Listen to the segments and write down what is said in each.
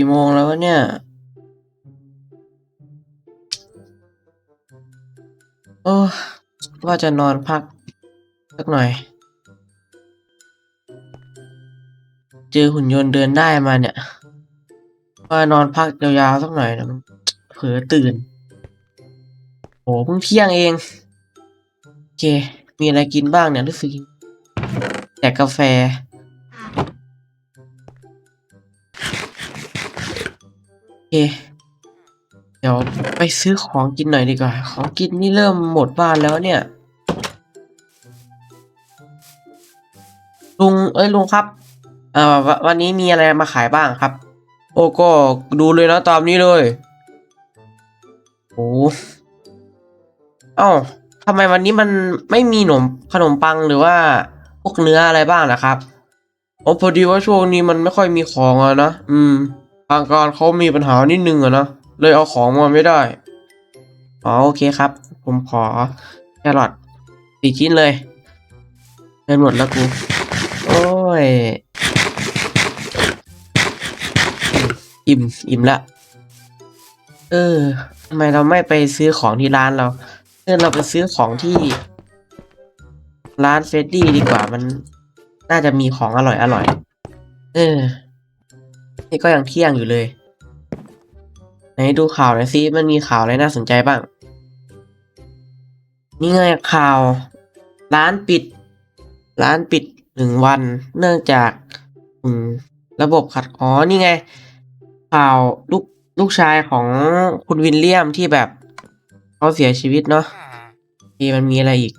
กี่โมงแล้ววะเนี่ย โอ้ว่าจะนอนพัก สักหน่อย เจอหุ่นยนต์เดินได้มาเนี่ย ว่านอนพักยาวๆสักหน่อยนะมันเผลอตื่น โอ้เพิ่งเที่ยงเอง โอเค มีอะไรกินบ้างเนี่ยรู้สึกแต่กาแฟ เค เดี๋ยวไปซื้อของกินหน่อยดีกว่า ของกินนี่เริ่มหมดบ้านแล้วเนี่ย ลุง เอ้ยลุงครับเอ่อวันนี้มีอะไรมาขายบ้างครับ โอ้ก็ดูเลยนะตามนี้เลย โอ้เอ้าทำไมวันนี้มันไม่มีขนมขนมปังหรือว่าพวกเนื้ออะไรบ้างนะครับโอ้พอดีว่าช่วงนี้มันไม่ค่อยมีของอะนะ อืม ทางการเขามีปัญหานิดนึงอะนะ เลยเอาของมาไม่ได้ อ๋อโอเคครับ ผมขอแครอทสี่ชิ้นเลยเงินหมดแล้วกู โอ้ย อิ่มอิ่มละ เออทำไมเราไม่ไปซื้อของที่ร้านเราเออเราไปซื้อของที่ ร้านเฟดดี้ดีกว่ามันน่าจะมีของอร่อยอร่อย เออ นี่ก็ยังเที่ยงอยู่เลย ไหนดูข่าวหน่อยซิมันมีข่าวอะไรน่าสนใจบ้าง นี่ไงข่าว ร้านปิด ร้านปิดหนึ่งวัน เนื่องจากอืมระบบขัดอ๋อนี่ไง ข่าวลูกลูกชายของคุณวินเลียมที่แบบเขาเสียชีวิตเนาะที่มันมีอะไรอีก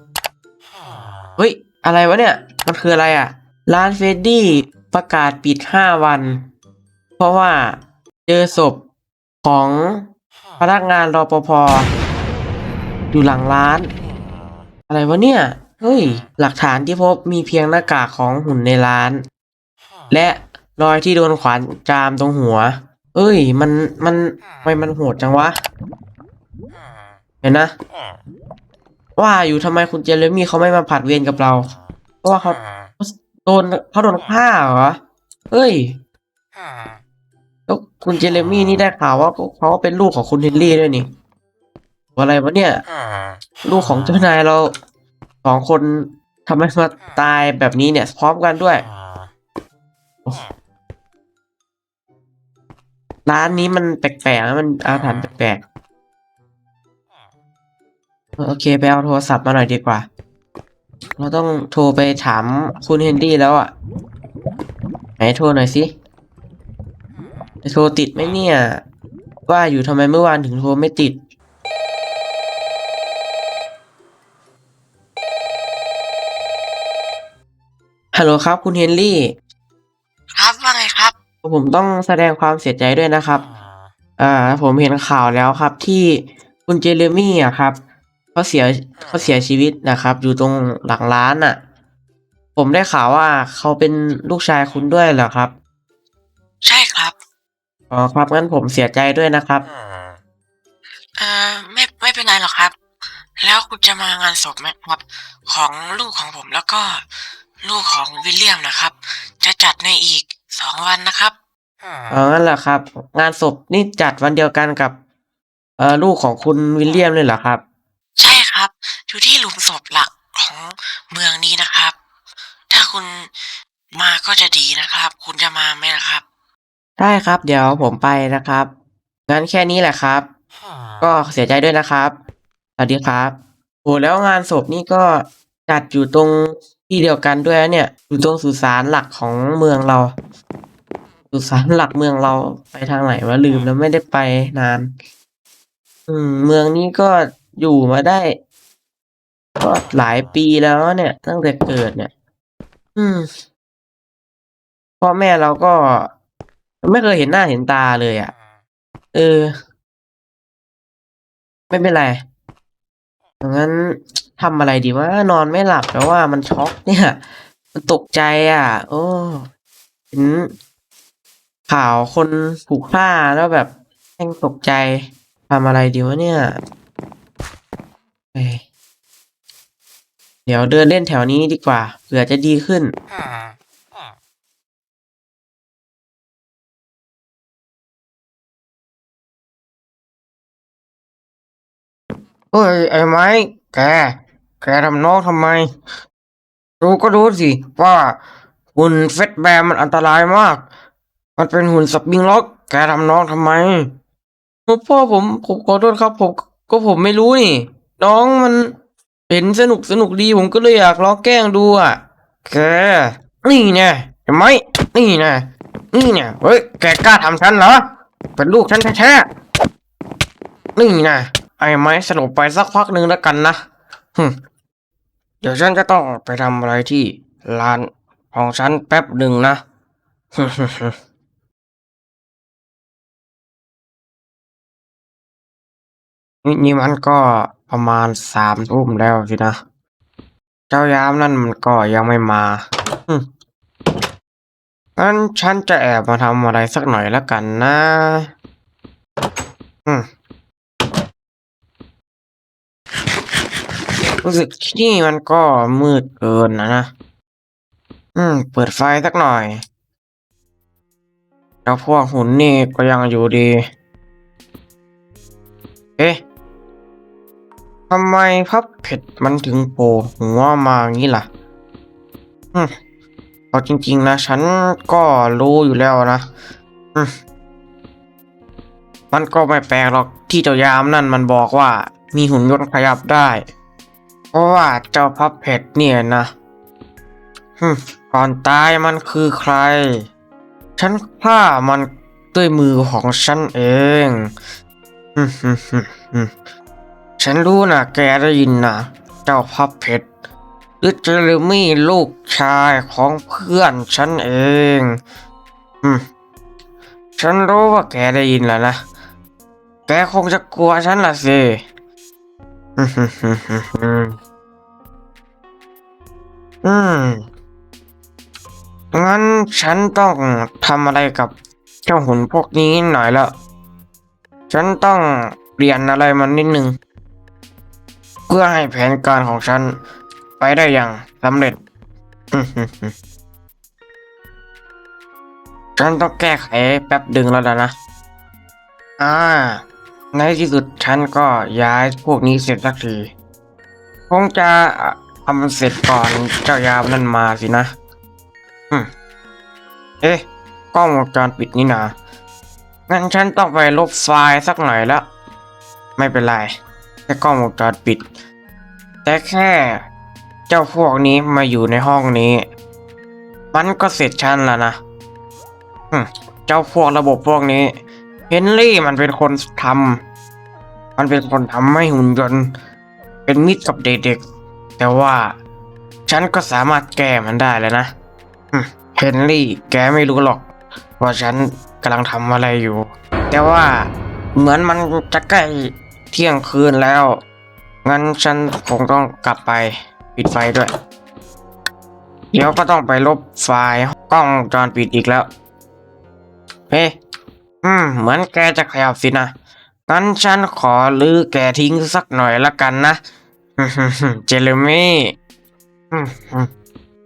เฮ้ย อะไรวะเนี่ย มันคืออะไรอะ่ะ ร้านเฟดดี้ประกาศปิดห้าวัน เพราะว่าเจอศพของพนักงานรปภอยู่หลังร้าน อะไรวะเนี่ย เฮ้ย หลักฐานที่พบมีเพียงหน้ากากของหุ่นในร้าน และรอยที่โดนขวานจามตรงหัว เอ้ย มันมันทำไมมันโหดจังวะ เห็นนะ ว่าอยู่ทำไมคุณเจเรมี่เขาไม่มาผัดเวรกับเรา เพราะว่าเขาโดนเขาโดนฆ่าเหรอ เฮ้ยแล้ว คุณเจเรมี่นี่ได้ข่าวว่าเขาก็เป็นลูกของคุณเฮนรี่ด้วยนี่อะไรวะเนี่ย ลูกของเจ้านายเราสองคนทำไมมาตายแบบนี้เนี่ย พร้อมกันด้วย ร้านนี้มันแปลกๆนะมันอาถรรพ์แปลกๆโอเคไปเอาโทรศัพท์มาหน่อยดีกว่า เราต้องโทรไปถามคุณเฮนรี่แล้วอะ ไหนโทรหน่อยสิจะ โทรติดไหมเนี่ย ว่าอยู่ทำไมเมื่อวานถึงโทรไม่ติด ฮัลโหลครับ คุณเฮนรี่ ครับว่าไงครับ ผมต้องแสดงความเสียใจด้วยนะครับ อ่า ผมเห็นข่าวแล้วครับที่คุณเจเรมี่อะครับเขาเสียเขาเสียชีวิตนะครับ อยู่ตรงหลังร้านอะ ผมได้ข่าวว่าเขาเป็นลูกชายคุณด้วยเหรอครับใช่ครับ อ๋อครับงั้นผมเสียใจด้วยนะครับ เอ่อไม่ไม่เป็นไรหรอกครับ แล้วคุณจะมางานศพไหมครับ ของลูกของผมแล้วก็ลูกของวิลเลียมนะครับ จะจัดในอีกสองวันนะครับ อ๋องั้นเหรอครับ งานศพนี่จัดวันเดียวกันกับ เอ่อลูกของคุณวิลเลียมเลยเหรอครับ ใช่ครับ อยู่ที่หลุมศพหลักของเมืองนี้นะครับ ถ้าคุณมาก็จะดีนะครับ คุณจะมาไหมนะครับ ได้ครับ เดี๋ยวผมไปนะครับ งั้นแค่นี้แหละครับ ก็เสียใจด้วยนะครับสวัสดีครับโอ้แล้วงานศพนี่ก็จัดอยู่ตรงที่เดียวกันด้วยนะเนี่ย อยู่ตรงสุสานหลักของเมืองเรา สุสานหลักเมืองเราไปทางไหนวะลืมแล้วไม่ได้ไปนาน อืม เมืองนี้ก็อยู่มาได้ ก็หลายปีแล้วเนี่ย ตั้งแต่เกิดเนี่ย อืมพ่อแม่เราก็ ไม่เคยเห็นหน้าเห็นตาเลยอะ เออ ไม่เป็นไรงั้นทำอะไรดีว่านอนไม่หลับแล้วว่ามันช็อกเนี่ย มันตกใจอะ โอ้เห็นข่าวคนถูกฆ่าแล้วแบบแม่งตกใจทำอะไรดีวะเนี่ยเอ้ยเดี๋ยวเดินเล่นแถวนี้ดีกว่าเผื่อจะดีขึ้น เฮ้ยไอ้ไม้แก แกทำน้องทำไม รู้ก็รู้สิ ว่าหุ่นเฟสแบร์มันอันตรายมาก มันเป็นหุ่นสปริงล็อก แกทำน้องทำไมพ่อผมผมขอโทษครับ ผมก็ผมไม่รู้นี่ น้องมันเห็นสนุกสนุกดีผมก็เลยอยากลองแกล้งดูอะแกนี่ไงเห็นไหมนี่ไงนี่ไงเฮ้ยแกกล้าทำฉันเหรอเป็นลูกฉันแท้ๆนี่นะ ไอ้ไม้สลบไปสักพักหนึ่งแล้วกันนะฮึเดี๋ยวฉันจะต้องไปทำอะไรที่ร้านของฉันแป๊บหนึ่งนะฮึฮึฮนี่มันก็ประมาณสามทุ่มแล้วสินะ เจ้ายามนั่นมันก็ยังไม่มาฮึงั้นฉันจะแอบมาทำอะไรสักหน่อยแล้วกันนะ อืม รู้สึกที่นี่มันก็มืดเกินนะนะ อืม เปิดไฟสักหน่อย แล้วพวกหุ่นนี่ก็ยังอยู่ดี เอ๊ะทำไมพับเผ็ดมันถึงโผล่หัวมางี้ล่ะ อืมเอาจริง ๆ นะ ฉันก็รู้อยู่แล้วนะ อืมมันก็ไม่แปลกหรอกที่เจ้ายามนั่นมันบอกว่า มีหุ่นยนต์ขยับได้ เพราะว่าเจ้าพับเพชรเนี่ยนะก่อนตายมันคือใคร ฉันฆ่ามันด้วยมือของฉันเองฉันรู้นะแกได้ยินนะเจ้าพับเพชรหรือเจอร์มี่ลูกชายของเพื่อนฉันเองฉันรู้ว่าแกได้ยินแล้วนะ แกคงจะกลัวฉันละสิ อืมงั้นฉันต้องทำอะไรกับเจ้าหุ่นพวกนี้หน่อยล้วฉันต้องเปลี่ยนอะไรมันนิดนึง เพื่อให้แผนการของฉันไปได้อย่างสำเร็จ ฉันต้องแก้ไขแป๊บดึงแล้วนะ อ่า ในที่สุดฉันก็ย้ายพวกนี้เสร็จสักที คงจะทำเสร็จก่อนเจ้ายามนั่นมาสินะอืมเอ๊ะกล้องวงจรปิดนี่นางั้นฉันต้องไปลบไฟล์สักหน่อยแล้ว ไม่เป็นไร แค่กล้องวงจรปิด แต่แค่เจ้าพวกนี้มาอยู่ในห้องนี้ มันก็เสร็จฉันแล้วนะอืมเจ้าพวกระบบพวกนี้ เฮนรี่มันเป็นคนทำมันเป็นคนทำให้หุ่นยนต์เป็นมิตรกับเด็กๆ แต่ว่าฉันก็สามารถแก้มันได้แล้วนะเฮนรี่แกไม่รู้หรอก ว่าฉันกำลังทำอะไรอยู่ แต่ว่าเหมือนมันจะใกล้เที่ยงคืนแล้ว งั้นฉันคงต้องกลับไปปิดไฟด้วย เดี๋ยวก็ต้องไปลบไฟล์กล้องจรปิดอีกแล้ว เฮ้ เหมือนแกจะขยับสินะงั้นฉันขอลื้อแกทิ้งสักหน่อยละกันนะเจเรมี่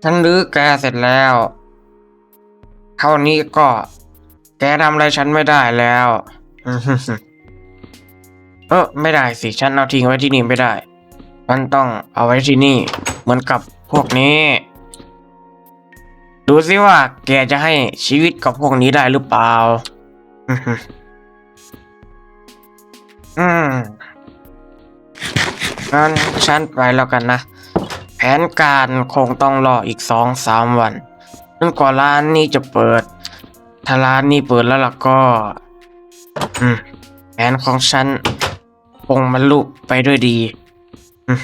ฉันลื้อแกเสร็จแล้วเท่านี้ก็ แกทำอะไรฉันไม่ได้แล้วเออไม่ได้สิฉันเอาทิ้งไว้ที่นี่ไม่ได้ฉันต้องเอาไว้ที่นี่ เหมือนกับพวกนี้ ดูสิว่าแกจะให้ชีวิตกับพวกนี้ได้หรือเปล่า อืมฮึอืมงั้นฉันไปแล้วกันนะ แผนการคงต้องรออีกสองสามวันจนกว่าร้านนี้จะเปิด ถ้าร้านนี้เปิดแล้วล่ะก็ อืม แผนของฉันคงบรรลุไปด้วยดี อืม